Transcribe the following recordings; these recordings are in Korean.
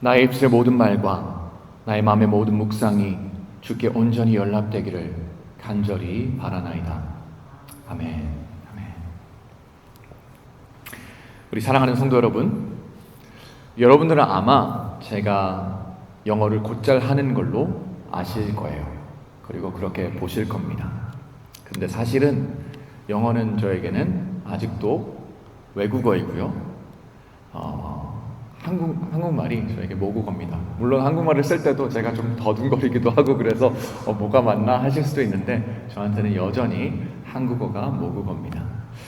나의 입술의 모든 말과 나의 마음의 모든 묵상이 주께 온전히 연락되기를 간절히 바라나이다. 아멘. 아멘. 우리 사랑하는 성도 여러분, 여러분들은 아마 제가 영어를 곧잘 하는 걸로 아실 거예요. 그리고 그렇게 보실 겁니다. 근데 사실은 영어는 저에게는 아직도 외국어이고요. 어, 한국, 한국말이 저에게 모국어입니다. 물론 한국말을 쓸 때도 제가 좀 더듬거리기도 하고 그래서 어, 뭐가 맞나 하실 수도 있는데 저한테는 여전히 한국어가 모국어입니다.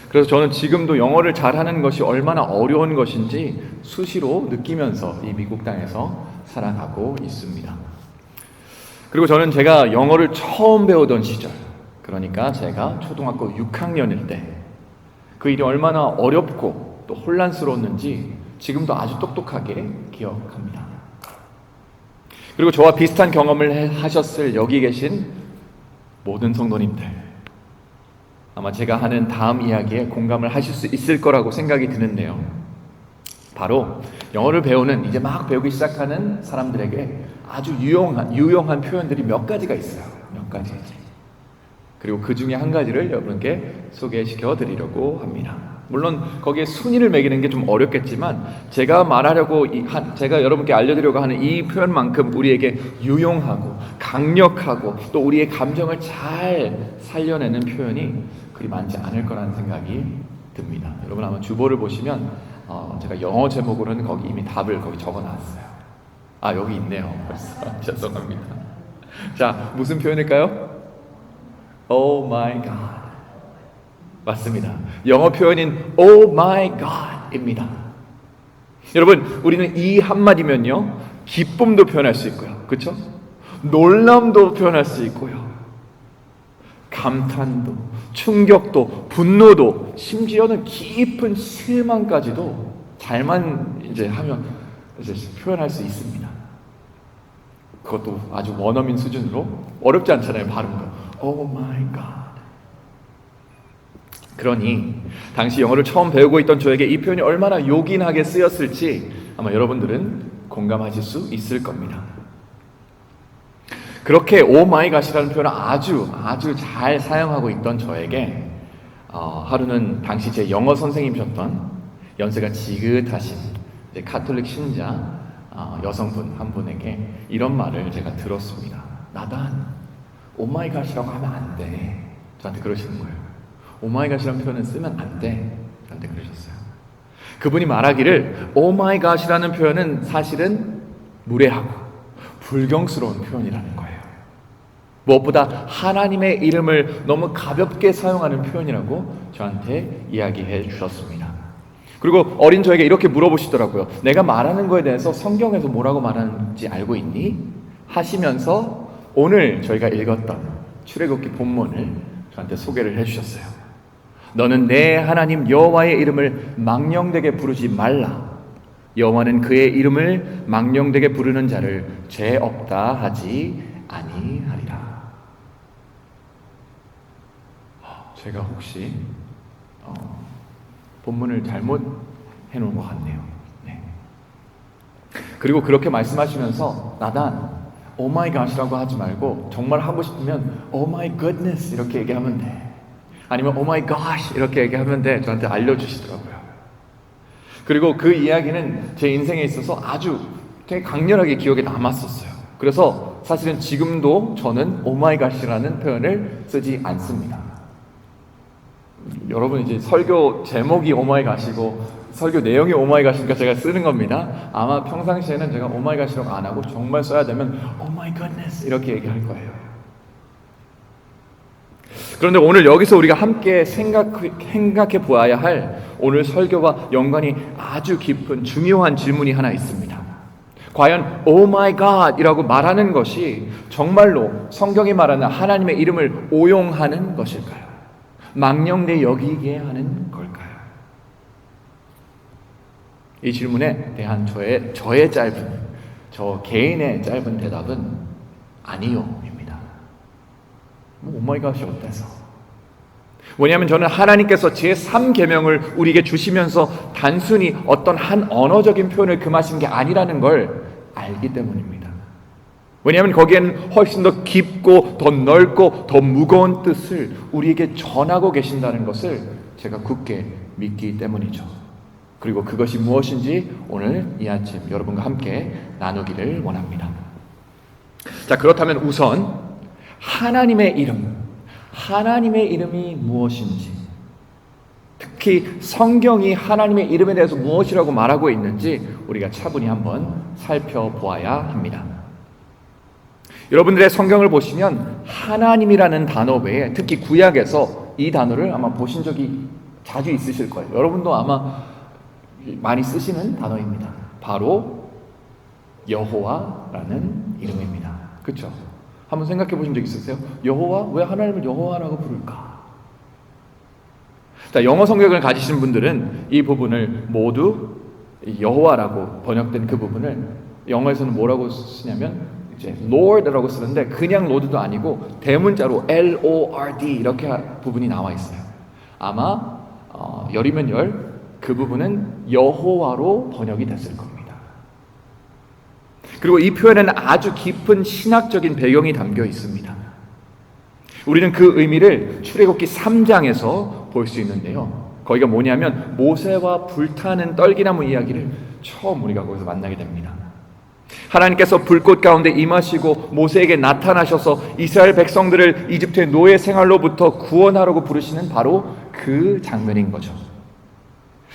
그래서 저는 지금도 영어를 잘하는 것이 얼마나 어려운 것인지 수시로 느끼면서 이 미국 땅에서 살아가고 있습니다. 그리고 저는 제가 영어를 처음 배우던 시절, 그러니까 제가 초등학교 6학년일 때, 그 일이 얼마나 어렵고 또 혼란스러웠는지 지금도 아주 똑똑하게 기억합니다. 그리고 저와 비슷한 경험을 하셨을 여기 계신 모든 성도님들, 아마 제가 하는 다음 이야기에 공감을 하실 수 있을 거라고 생각이 드는데요. 바로 영어를 배우는 이제 막 배우기 시작하는 사람들에게 아주 유용한 유용한 표현들이 몇 가지가 있어요. 몇 가지. 그리고 그 중에 한 가지를 여러분께 소개시켜 드리려고 합니다. 물론 거기에 순위를 매기는 게 좀 어렵겠지만 제가 말하려고 이, 한, 제가 여러분께 알려드리려고 하는 이 표현만큼 우리에게 유용하고 강력하고 또 우리의 감정을 잘 살려내는 표현이 그리 많지 않을 거라는 생각이 듭니다. 여러분 아마 주보를 보시면 어, 제가 영어 제목으로는 거기 이미 답을 거기 적어놨어요. 아 여기 있네요. 벌써 죄송합니다. 자 무슨 표현일까요? Oh my God. 맞습니다. 영어 표현인 Oh my God입니다. 여러분, 우리는 이 한마디면요, 기쁨도 표현할 수 있고요. 그렇죠? 놀람도 표현할 수 있고요. 감탄도, 충격도, 분노도, 심지어는 깊은 실망까지도 잘만 이제 하면 이제 표현할 수 있습니다. 그것도 아주 원어민 수준으로 어렵지 않잖아요, 발음도. Oh my God. 그러니 당시 영어를 처음 배우고 있던 저에게 이 표현이 얼마나 요긴하게 쓰였을지 아마 여러분들은 공감하실 수 있을 겁니다. 그렇게 오 마이 갓이라는 표현을 아주 아주 잘 사용하고 있던 저에게 어, 하루는 당시 제 영어 선생님이셨던 연세가 지긋하신 카톨릭 신자 어, 여성분 한 분에게 이런 말을 제가 들었습니다. 나단 오 마이 갓이라고 하면 안 돼. 저한테 그러시는 거예요. 오마이갓이라는 표현은 쓰면 안 돼. 저한테 그러셨어요. 그분이 말하기를 오마이갓이라는 표현은 사실은 무례하고 불경스러운 표현이라는 거예요. 무엇보다 하나님의 이름을 너무 가볍게 사용하는 표현이라고 저한테 이야기해 주셨습니다. 그리고 어린 저에게 이렇게 물어보시더라고요. 내가 말하는 거에 대해서 성경에서 뭐라고 말하는지 알고 있니? 하시면서 오늘 저희가 읽었던 출애굽기 본문을 저한테 소개를 해 주셨어요. 너는 내 하나님 여호와의 이름을 망령되게 부르지 말라. 여호와는 그의 이름을 망령되게 부르는 자를 죄 없다 하지 아니하리라. 제가 혹시 어, 본문을 잘못 해놓은 것 같네요. 네. 그리고 그렇게 말씀하시면서 나단 오마이 갓이라고 하지 말고 정말 하고 싶으면 오마이 굿네스 이렇게 얘기하면 돼. 아니면 오 마이 갓 이렇게 얘기하면 돼. 저한테 알려주시더라고요. 그리고 그 이야기는 제 인생에 있어서 아주 되게 강렬하게 기억에 남았었어요. 그래서 사실은 지금도 저는 오 마이 갓이라는 표현을 쓰지 않습니다. 여러분 이제 설교 제목이 오 마이 갓이고 설교 내용이 오 마이 갓이니까 제가 쓰는 겁니다. 아마 평상시에는 제가 오 마이 갓이라고 안 하고 정말 써야 되면 오 마이 갓네스 이렇게 얘기할 거예요. 그런데 오늘 여기서 우리가 함께 생각, 생각해 보아야 할 오늘 설교와 연관이 아주 깊은 중요한 질문이 하나 있습니다. 과연 오 마이 갓이라고 말하는 것이 정말로 성경이 말하는 하나님의 이름을 오용하는 것일까요? 망령되 여기게 하는 걸까요? 이 질문에 대한 저의 저의 짧은 저 개인의 짧은 대답은. 뭐 오마이갓이 어때서? 왜냐하면 저는 하나님께서 제3계명을 우리에게 주시면서 단순히 어떤 한 언어적인 표현을 금하신 게 아니라는 걸 알기 때문입니다. 왜냐하면 거기에는 훨씬 더 깊고 더 넓고 더 무거운 뜻을 우리에게 전하고 계신다는 것을 제가 굳게 믿기 때문이죠. 그리고 그것이 무엇인지 오늘 이 아침 여러분과 함께 나누기를 원합니다. 자, 그렇다면 우선 하나님의 이름, 하나님의 이름이 무엇인지, 특히 성경이 하나님의 이름에 대해서 무엇이라고 말하고 있는지 우리가 차분히 한번 살펴보아야 합니다. 여러분들의 성경을 보시면 하나님이라는 단어 외에 특히 구약에서 이 단어를 아마 보신 적이 자주 있으실 거예요. 여러분도 아마 많이 쓰시는 단어입니다. 바로 여호와라는 이름입니다. 그렇죠? 한번 생각해 보신 적 있으세요? 여호와 왜 하나님을 여호와라고 부를까? 자, 영어 성경을 가지신 분들은 이 부분을 모두 여호와라고 번역된 그 부분을 영어에서는 뭐라고 쓰냐면 이제 Lord라고 쓰는데 그냥 Lord도 아니고 대문자로 L O R D 이렇게 부분이 나와 있어요. 아마 어, 열이면 열 그 부분은 여호와로 번역이 됐을 겁니다. 그리고 이 표현에는 아주 깊은 신학적인 배경이 담겨 있습니다. 우리는 그 의미를 출애굽기 3장에서 볼 수 있는데요. 거기가 뭐냐면 모세와 불타는 떨기나무 이야기를 처음 우리가 거기서 만나게 됩니다. 하나님께서 불꽃 가운데 임하시고 모세에게 나타나셔서 이스라엘 백성들을 이집트의 노예 생활로부터 구원하라고 부르시는 바로 그 장면인 거죠.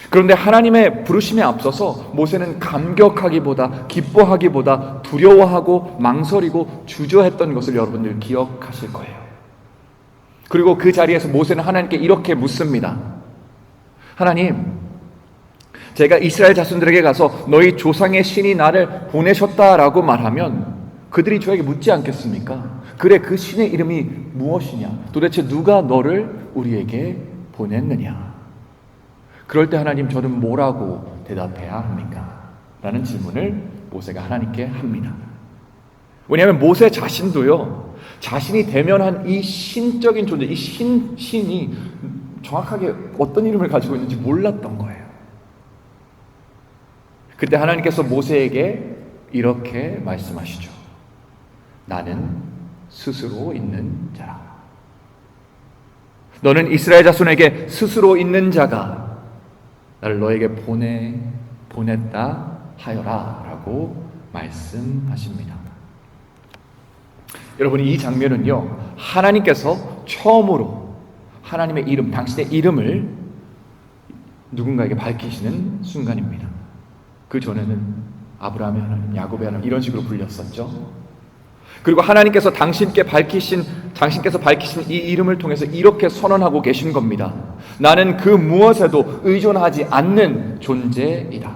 그런데 하나님의 부르심에 앞서서 모세는 감격하기보다 기뻐하기보다 두려워하고 망설이고 주저했던 것을 여러분들 기억하실 거예요. 그리고 그 자리에서 모세는 하나님께 이렇게 묻습니다. 하나님, 제가 이스라엘 자손들에게 가서 너희 조상의 신이 나를 보내셨다라고 말하면 그들이 저에게 묻지 않겠습니까? 그래, 그 신의 이름이 무엇이냐? 도대체 누가 너를 우리에게 보냈느냐? 그럴 때 하나님 저는 뭐라고 대답해야 합니까? 라는 질문을 모세가 하나님께 합니다. 왜냐하면 모세 자신도요, 자신이 대면한 이 신적인 존재, 이 신, 신이 정확하게 어떤 이름을 가지고 있는지 몰랐던 거예요. 그때 하나님께서 모세에게 이렇게 말씀하시죠. 나는 스스로 있는 자라. 너는 이스라엘 자손에게 스스로 있는 자가 나를 너에게 보내 보냈다 하여라라고 말씀하십니다. 여러분 이 장면은요 하나님께서 처음으로 하나님의 이름, 당신의 이름을 누군가에게 밝히시는 순간입니다. 그 전에는 아브라함의 하나님, 야곱의 하나님 이런 식으로 불렸었죠. 그리고 하나님께서 당신께 밝히신 당신께서 밝히신 이 이름을 통해서 이렇게 선언하고 계신 겁니다. 나는 그 무엇에도 의존하지 않는 존재이다.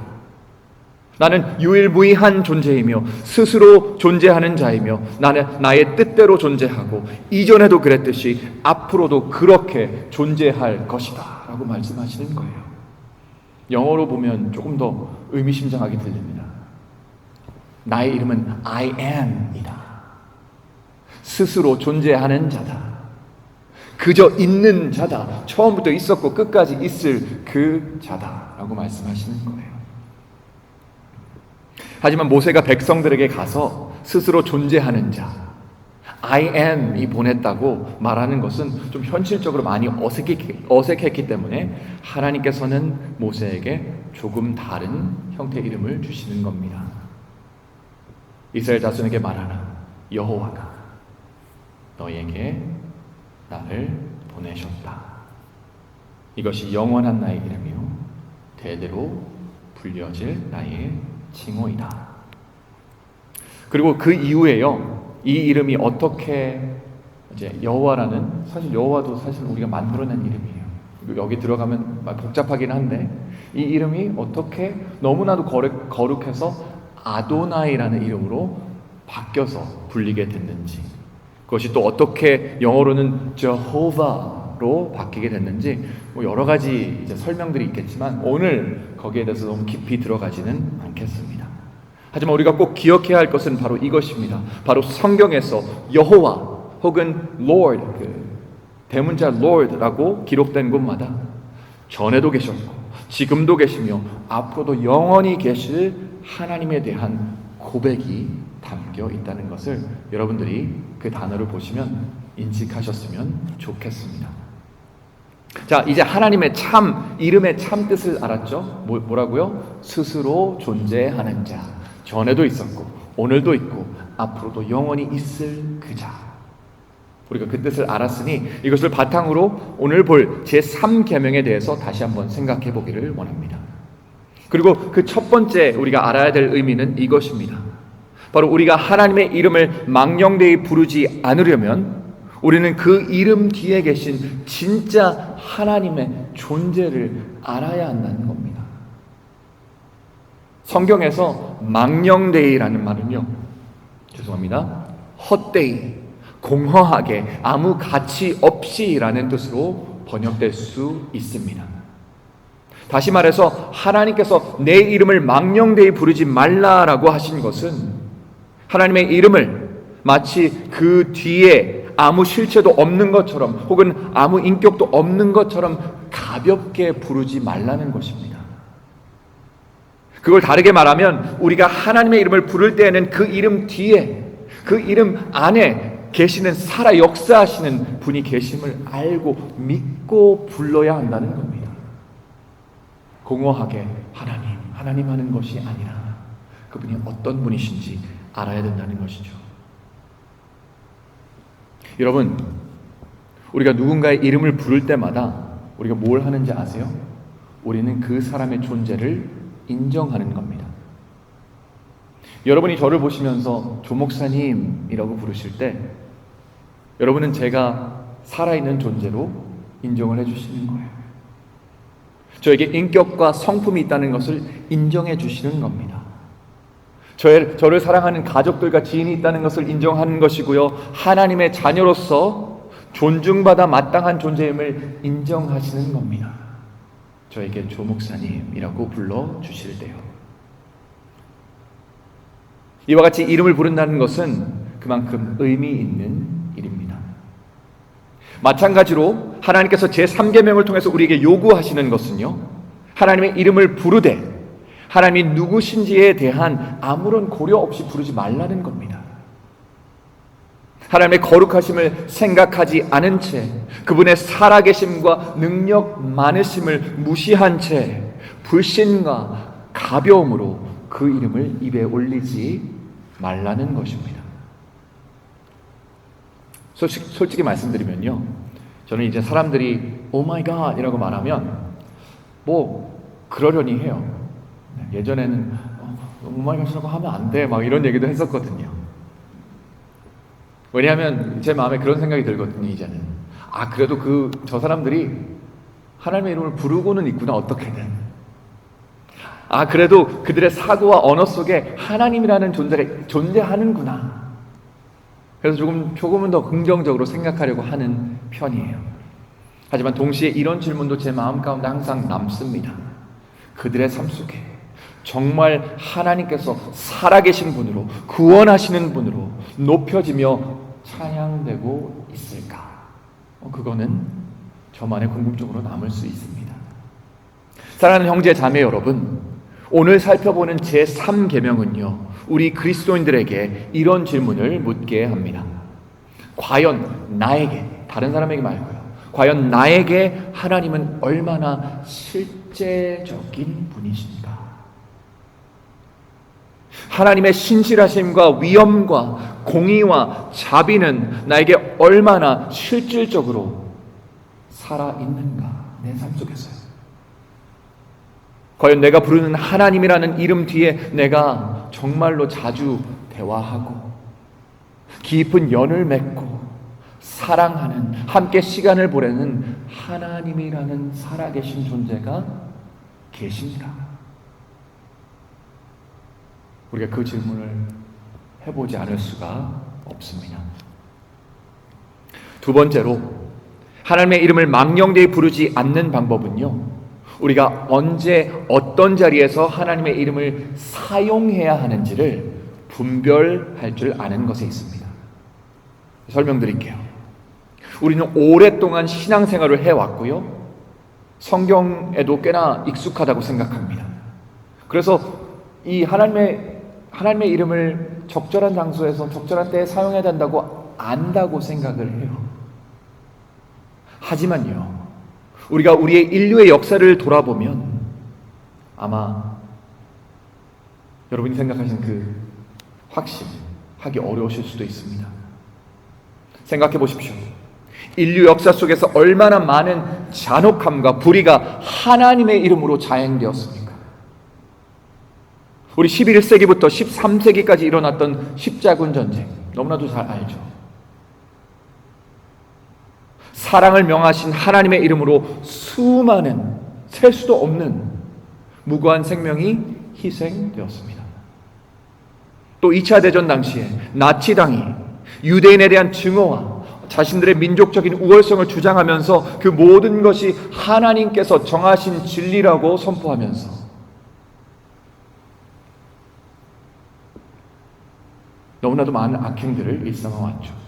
나는 유일무이한 존재이며 스스로 존재하는 자이며 나는 나의 뜻대로 존재하고 이전에도 그랬듯이 앞으로도 그렇게 존재할 것이다. 라고 말씀하시는 거예요. 영어로 보면 조금 더 의미심장하게 들립니다. 나의 이름은 I am이다. 스스로 존재하는 자다. 그저 있는 자다. 처음부터 있었고 끝까지 있을 그 자다 라고 말씀하시는 거예요. 하지만 모세가 백성들에게 가서 스스로 존재하는 자, I am이 보냈다고 말하는 것은 좀 현실적으로 많이 어색했기, 때문에 하나님께서는 모세에게 조금 다른 형태의 이름을 주시는 겁니다. 이스라엘 자손에게 말하라. 여호와가 너에게 나를 보내셨다. 이것이 영원한 나의 이름이요 대대로 불려질 나의 칭호이다. 그리고 그 이후에요. 이 이름이 어떻게 이제 여호와라는 사실 여호와도 사실 우리가 만들어낸 이름이에요. 여기 들어가면 복잡하긴 한데 이 이름이 어떻게 너무나도 거룩해서 아도나이라는 이름으로 바뀌어서 불리게 됐는지 그것이 또 어떻게 영어로는 저호바로 바뀌게 됐는지 뭐 여러 가지 이제 설명들이 있겠지만 오늘 거기에 대해서 너무 깊이 들어가지는 않겠습니다. 하지만 우리가 꼭 기억해야 할 것은 바로 이것입니다. 바로 성경에서 여호와 혹은 Lord 그 대문자 Lord라고 기록된 곳마다 전에도 계셨고 지금도 계시며 앞으로도 영원히 계실 하나님에 대한 고백이 담겨 있다는 것을 여러분들이 그 단어를 보시면 인식하셨으면 좋겠습니다. 자, 이제 하나님의 참, 이름의 참 뜻을 알았죠? 뭐, 뭐라고요? 스스로 존재하는 자. 전에도 있었고, 오늘도 있고, 앞으로도 영원히 있을 그 자. 우리가 그 뜻을 알았으니 이것을 바탕으로 오늘 볼 제3계명에 대해서 다시 한번 생각해 보기를 원합니다. 그리고 그 첫 번째 우리가 알아야 될 의미는 이것입니다. 바로 우리가 하나님의 이름을 망령되이 부르지 않으려면 우리는 그 이름 뒤에 계신 진짜 하나님의 존재를 알아야 한다는 겁니다. 성경에서 망령되이라는 말은요. 죄송합니다. 헛되이, 공허하게, 아무 가치 없이라는 뜻으로 번역될 수 있습니다. 다시 말해서 하나님께서 내 이름을 망령되이 부르지 말라라고 하신 것은 하나님의 이름을 마치 그 뒤에 아무 실체도 없는 것처럼 혹은 아무 인격도 없는 것처럼 가볍게 부르지 말라는 것입니다. 그걸 다르게 말하면 우리가 하나님의 이름을 부를 때에는 그 이름 뒤에 그 이름 안에 계시는 살아 역사하시는 분이 계심을 알고 믿고 불러야 한다는 겁니다. 공허하게 하나님, 하나님 하는 것이 아니라 그분이 어떤 분이신지 알아야 된다는 것이죠. 여러분, 우리가 누군가의 이름을 부를 때마다 우리가 뭘 하는지 아세요? 우리는 그 사람의 존재를 인정하는 겁니다. 여러분이 저를 보시면서 조목사님이라고 부르실 때 여러분은 제가 살아있는 존재로 인정을 해주시는 거예요. 저에게 인격과 성품이 있다는 것을 인정해 주시는 겁니다. 저 저를 사랑하는 가족들과 지인이 있다는 것을 인정하는 것이고요. 하나님의 자녀로서 존중받아 마땅한 존재임을 인정하시는 겁니다. 저에게 조 목사님이라고 불러 주실 때요. 이와 같이 이름을 부른다는 것은 그만큼 의미 있는 일입니다. 마찬가지로 하나님께서 제3계명을 통해서 우리에게 요구하시는 것은요. 하나님의 이름을 부르되 하나님이 누구신지에 대한 아무런 고려 없이 부르지 말라는 겁니다. 하나님의 거룩하심을 생각하지 않은 채 그분의 살아계심과 능력 많으심을 무시한 채 불신과 가벼움으로 그 이름을 입에 올리지 말라는 것입니다. 솔직, 솔직히 말씀드리면요. 저는 이제 사람들이 오 마이 갓이라고 말하면 뭐 그러려니 해요. 예전에는 오 마이 갓이라고 하면 안 돼. 막 이런 얘기도 했었거든요. 왜냐하면 제 마음에 그런 생각이 들거든요, 이제는. 아, 그래도 그, 저 사람들이 하나님의 이름을 부르고는 있구나, 어떻게든. 아, 그래도 그들의 사고와 언어 속에 하나님이라는 존재가 존재하는구나. 그래서 조금, 조금은 더 긍정적으로 생각하려고 하는 편이에요. 하지만 동시에 이런 질문도 제 마음 가운데 항상 남습니다. 그들의 삶 속에 정말 하나님께서 살아계신 분으로 구원하시는 분으로 높여지며 찬양되고 있을까? 어, 그거는 저만의 궁금증으로 남을 수 있습니다. 사랑하는 형제 자매 여러분, 오늘 살펴보는 제 3계명은요. 우리 그리스도인들에게 이런 질문을 묻게 합니다. 과연 나에게 다른 사람에게 말고요. 과연 나에게 하나님은 얼마나 실제적인 분이신가? 하나님의 신실하심과 위엄과 공의와 자비는 나에게 얼마나 실질적으로 살아 있는가 내 삶 속에서요. 과연 내가 부르는 하나님이라는 이름 뒤에 내가 정말로 자주 대화하고 깊은 연을 맺고 사랑하는 함께 시간을 보내는 하나님이라는 살아계신 존재가 계신가? 우리가 그 질문을 해보지 않을 수가 없습니다. 두 번째로 하나님의 이름을 망령되이 부르지 않는 방법은요. 우리가 언제 어떤 자리에서 하나님의 이름을 사용해야 하는지를 분별할 줄 아는 것에 있습니다. 설명드릴게요. 우리는 오랫동안 신앙생활을 해왔고요. 성경에도 꽤나 익숙하다고 생각합니다. 그래서 이 하나님의 하나님의 이름을 적절한 장소에서 적절한 때에 사용해야 된다고 안다고 생각을 해요. 하지만요, 우리가 우리의 인류의 역사를 돌아보면 아마 여러분이 생각하시는 그 확신 하기 어려우실 수도 있습니다. 생각해 보십시오. 인류 역사 속에서 얼마나 많은 잔혹함과 불의가 하나님의 이름으로 자행되었습니까? 우리 11세기부터 13세기까지 일어났던 십자군 전쟁 너무나도 잘 알죠. 사랑을 명하신 하나님의 이름으로 수많은 셀 수도 없는 무고한 생명이 희생되었습니다. 또 2차 대전 당시에 나치당이 유대인에 대한 증오와 자신들의 민족적인 우월성을 주장하면서 그 모든 것이 하나님께서 정하신 진리라고 선포하면서 너무나도 많은 악행들을 일삼아왔죠.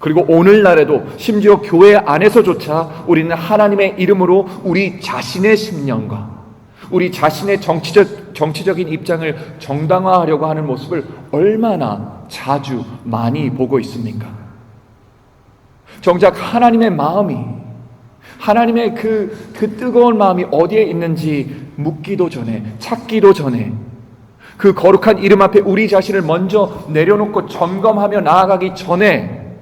그리고 오늘날에도 심지어 교회 안에서조차 우리는 하나님의 이름으로 우리 자신의 신념과 우리 자신의 정치적, 정치적인 입장을 정당화하려고 하는 모습을 얼마나 자주 많이 보고 있습니까? 정작 하나님의 마음이, 하나님의 그, 그 뜨거운 마음이 어디에 있는지 묻기도 전에, 찾기도 전에, 그 거룩한 이름 앞에 우리 자신을 먼저 내려놓고 점검하며 나아가기 전에,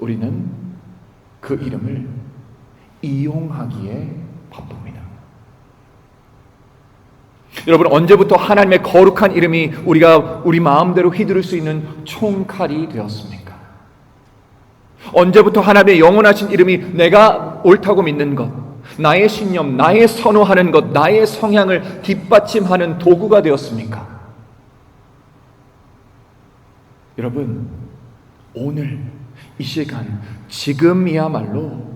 우리는 그 이름을 이용하기에 바쁩니다. 여러분 언제부터 하나님의 거룩한 이름이 우리가 우리 마음대로 휘두를 수 있는 총칼이 되었습니까? 언제부터 하나님의 영원하신 이름이 내가 옳다고 믿는 것, 나의 신념, 나의 선호하는 것, 나의 성향을 뒷받침하는 도구가 되었습니까? 여러분, 오늘 이 시간 지금이야말로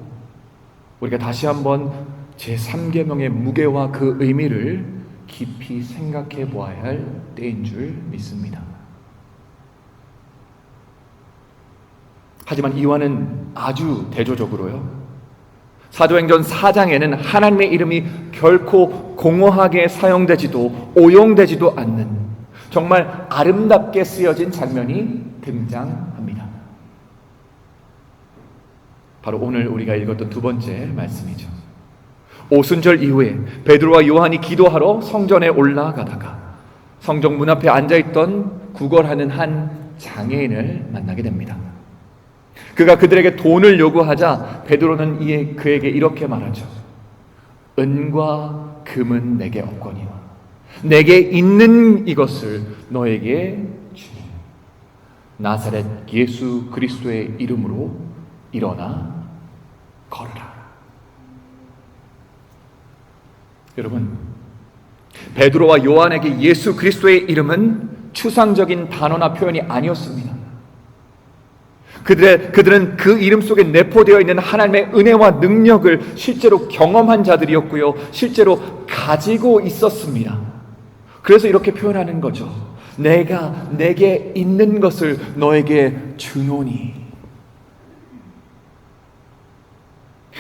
우리가 다시 한번 제 3계명의 무게와 그 의미를 깊이 생각해 보아야 할 때인 줄 믿습니다. 하지만 이와는 아주 대조적으로요. 사도행전 4장에는 하나님의 이름이 결코 공허하게 사용되지도 오용되지도 않는 정말 아름답게 쓰여진 장면이 등장합니다. 바로 오늘 우리가 읽었던 두 번째 말씀이죠. 오순절 이후에 베드로와 요한이 기도하러 성전에 올라가다가 성전 문 앞에 앉아 있던 구걸하는 한 장애인을 만나게 됩니다. 그가 그들에게 돈을 요구하자 베드로는 이에 그에게 이렇게 말하죠. 은과 금은 내게 없거니와 내게 있는 이것을 너에게 주니 나사렛 예수 그리스도의 이름으로 일어나 걸어라. 여러분, 베드로와 요한에게 예수 그리스도의 이름은 추상적인 단어나 표현이 아니었습니다. 그들의, 그들은 그 이름 속에 내포되어 있는 하나님의 은혜와 능력을 실제로 경험한 자들이었고요. 실제로 가지고 있었습니다. 그래서 이렇게 표현하는 거죠. 내가 내게 있는 것을 너에게 주노니.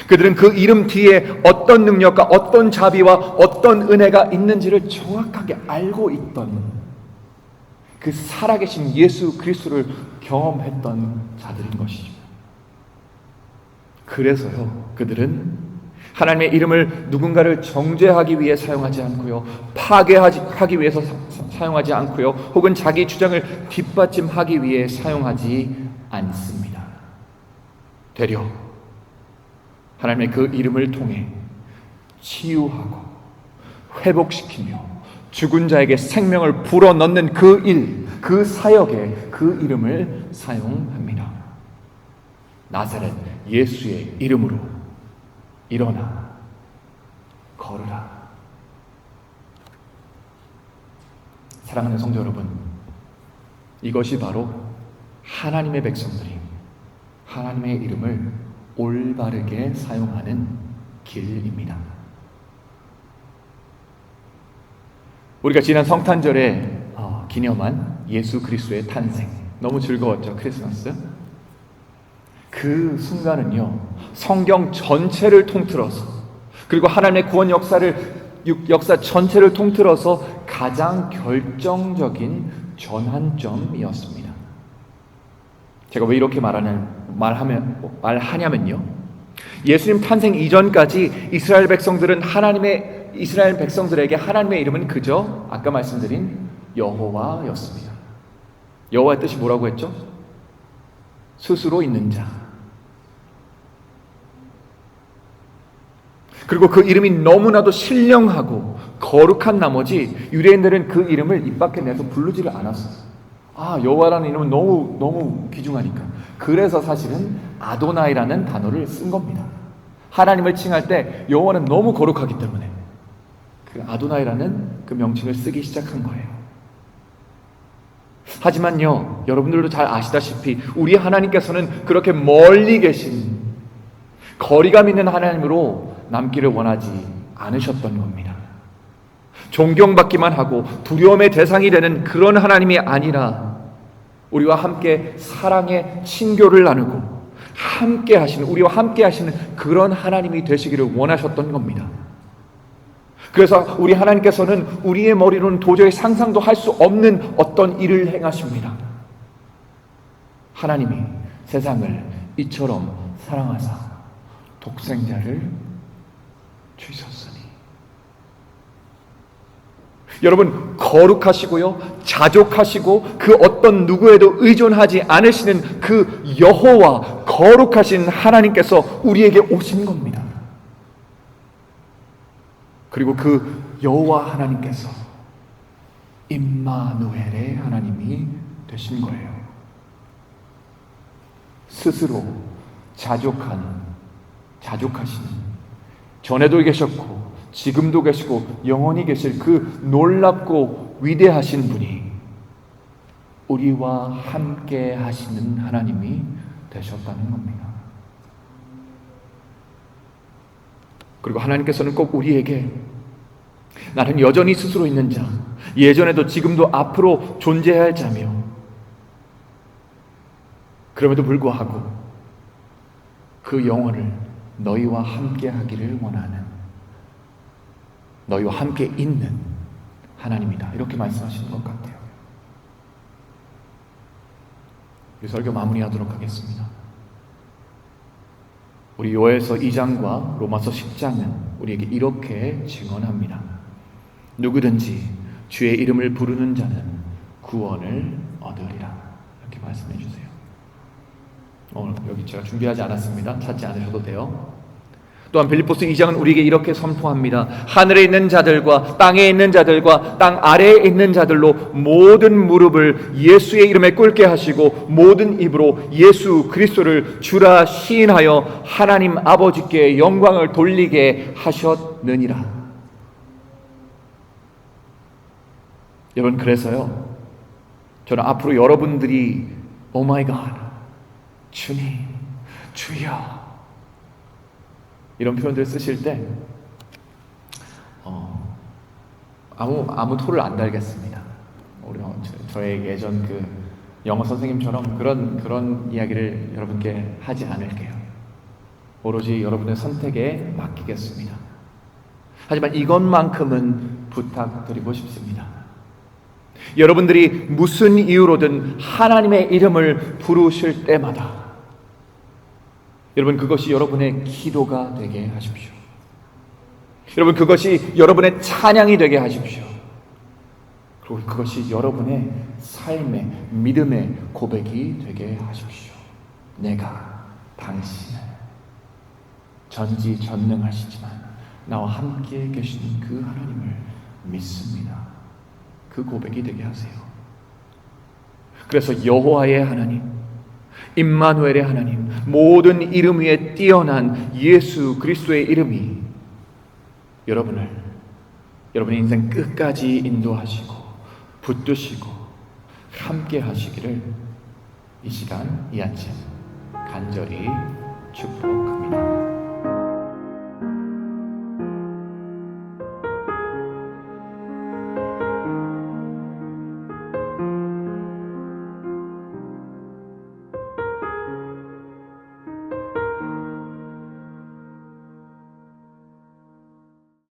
그들은 그 이름 뒤에 어떤 능력과 어떤 자비와 어떤 은혜가 있는지를 정확하게 알고 있던 그 살아계신 예수 그리스도를 경험했던 자들인 것이죠. 그래서요, 그들은 하나님의 이름을 누군가를 정죄하기 위해 사용하지 않고요, 파괴하기 위해서 사용하지 않고요, 혹은 자기 주장을 뒷받침하기 위해 사용하지 않습니다. 되려 하나님의 그 이름을 통해 치유하고 회복시키며 죽은 자에게 생명을 불어넣는 그 일, 그 사역에 그 이름을 사용합니다. 나사렛 예수의 이름으로 일어나 걸으라. 사랑하는 성도 여러분, 이것이 바로 하나님의 백성들이 하나님의 이름을 올바르게 사용하는 길입니다. 우리가 지난 성탄절에 어, 기념한 예수 그리스도의 탄생 너무 즐거웠죠 크리스마스. 그 순간은요 성경 전체를 통틀어서 그리고 하나님의 구원 역사를 역사 전체를 통틀어서 가장 결정적인 전환점이었습니다. 제가 왜 이렇게 말하는 말하면 말하냐면요. 예수님 탄생 이전까지 이스라엘 백성들은 하나님의 이스라엘 백성들에게 하나님의 이름은 그저 아까 말씀드린 여호와였습니다. 여호와의 뜻이 뭐라고 했죠? 스스로 있는 자. 그리고 그 이름이 너무나도 신령하고 거룩한 나머지 유대인들은 그 이름을 입 밖에 내서 부르지를 않았어요. 아 여호와라는 이름은 너무 너무 귀중하니까. 그래서 사실은 아도나이라는 단어를 쓴 겁니다. 하나님을 칭할 때 여호와는 너무 거룩하기 때문에 그 아도나이라는 그 명칭을 쓰기 시작한 거예요. 하지만요, 여러분들도 잘 아시다시피 우리 하나님께서는 그렇게 멀리 계신 거리감 있는 하나님으로 남기를 원하지 않으셨던 겁니다. 존경받기만 하고 두려움의 대상이 되는 그런 하나님이 아니라 우리와 함께 사랑의 친교를 나누고 함께 하시는 우리와 함께 하시는 그런 하나님이 되시기를 원하셨던 겁니다. 그래서 우리 하나님께서는 우리의 머리로는 도저히 상상도 할 수 없는 어떤 일을 행하십니다. 하나님이 세상을 이처럼 사랑하사 독생자를 주셨으니 여러분 거룩하시고요 자족하시고 그 어떤 누구에도 의존하지 않으시는 그 여호와 거룩하신 하나님께서 우리에게 오신 겁니다. 그리고 그 여호와 하나님께서 임마누엘의 하나님이 되신 거예요. 스스로 자족한 자족하시는 전에도 계셨고 지금도 계시고 영원히 계실 그 놀랍고 위대하신 분이 우리와 함께 하시는 하나님이 되셨다는 겁니다. 그리고 하나님께서는 꼭 우리에게 나는 여전히 스스로 있는 자, 예전에도 지금도 앞으로 존재해야 할 자며, 그럼에도 불구하고 그 영혼을 너희와 함께 하기를 원하는, 너희와 함께 있는 하나님이다. 이렇게 말씀하시는 것 같아요. 이 설교 마무리하도록 하겠습니다. 우리 요에서 2장과 로마서 10장은 우리에게 이렇게 증언합니다. 누구든지 주의 이름을 부르는 자는 구원을 얻으리라. 이렇게 말씀해 주세요. 오늘 여기 제가 준비하지 않았습니다. 찾지 않으셔도 돼요. 또한 빌립보스 2장은 우리에게 이렇게 선포합니다. 하늘에 있는 자들과 땅에 있는 자들과 땅 아래에 있는 자들로 모든 무릎을 예수의 이름에 꿇게 하시고 모든 입으로 예수 그리스도를 주라 시인하여 하나님 아버지께 영광을 돌리게 하셨느니라. 여러분 그래서요. 저는 앞으로 여러분들이 오 마이 갓 주님 주여 이런 표현들을 쓰실 때 어, 아무 아무 토를 안 달겠습니다. 우리 어, 저, 의 예전 그 영어 선생님처럼 그런 그런 이야기를 여러분께 하지 않을게요. 오로지 여러분의 선택에 맡기겠습니다. 하지만 이것만큼은 부탁드리고 싶습니다. 여러분들이 무슨 이유로든 하나님의 이름을 부르실 때마다 여러분 그것이 여러분의 기도가 되게 하십시오. 여러분 그것이 여러분의 찬양이 되게 하십시오. 그리고 그것이 여러분의 삶의 믿음의 고백이 되게 하십시오. 내가 당신을 전지전능하시지만 나와 함께 계신 그 하나님을 믿습니다. 그 고백이 되게 하세요. 그래서 여호와의 하나님 임마누엘의 하나님, 모든 이름 위에 뛰어난 예수 그리스도의 이름이 여러분을 여러분의 인생 끝까지 인도하시고 붙드시고 함께 하시기를 이 시간 이 아침 간절히 축복합니다.